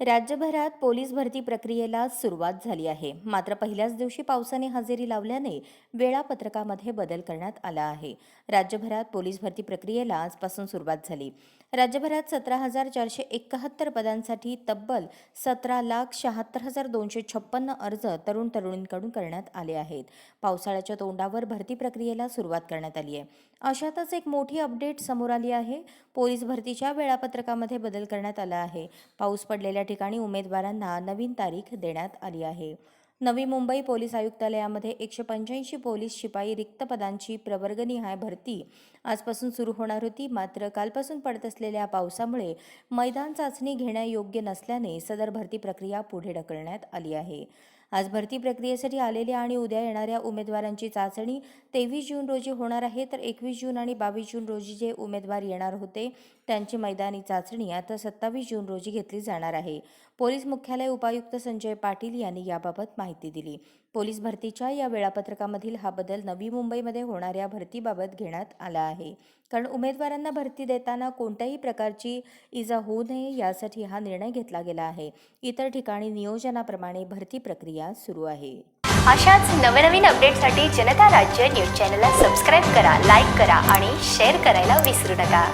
राज्यभरात पोलीस भरती प्रक्रियेला सुरुवात झाली आहे. मात्र पहिल्याच दिवशी पावसाने हजेरी लावल्याने वेळापत्रकामध्ये बदल करण्यात आला आहे. राज्यभरात पोलीस भरती प्रक्रियेला आजपासून सुरुवात झाली. राज्यभरात सतरा हजार चारशे एकाहत्तर पदांसाठी तब्बल सतरा लाख शहात्तर हजार दोनशे छप्पन्न अर्ज तरुण तरुणींकडून करण्यात आले आहेत. पावसाळ्याच्या तोंडावर भरती प्रक्रियेला सुरुवात करण्यात आली आहे. अशातच एक मोठी अपडेट समोर आली आहे. पोलीस भरतीच्या वेळापत्रकामध्ये बदल करण्यात आला आहे. पाऊस पडलेल्या ठिकाणी उमेदवारांना नवीन तारीख देण्यात आली आहे. नवी मुंबई पोलीस आयुक्तालयामध्ये एकशे पंच्याऐंशी पोलीस शिपाई रिक्त पदांची प्रवर्गनिहाय भरती आजपासून सुरू होणार होती. मात्र कालपासून पडत असलेल्या पावसामुळे मैदान चाचणी घेण्यायोग्य नसल्याने सदर भरती प्रक्रिया पुढे ढकलण्यात आली आहे. आज भरती प्रक्रियेसाठी आलेल्या आणि उद्या येणाऱ्या उमेदवारांची चाचणी तेवीस जून रोजी होणार आहे. तर एकवीस जून आणि बावीस जून रोजी जे उमेदवार येणार होते त्यांची मैदानी चाचणी आता सत्तावीस जून रोजी घेतली जाणार आहे. पोलीस मुख्यालय उपायुक्त संजय पाटील यांनी याबाबत माहिती दिली. पोलीस भरतीच्या या वेळापत्रकामधील हा बदल नवी मुंबईमध्ये होणाऱ्या भरतीबाबत घेण्यात आला आहे. कारण उमेदवारांना भरती देताना कोणत्याही प्रकारची इजा होऊ नये यासाठी हा निर्णय घेतला गेला आहे. इतर ठिकाणी नियोजनाप्रमाणे भरती प्रक्रिया सुरू आहे. अशाच नवनवीन अपडेटसाठी जनता राज्य न्यूज चॅनलला सबस्क्राईब करा लाईक करा आणि शेअर करायला विसरू नका.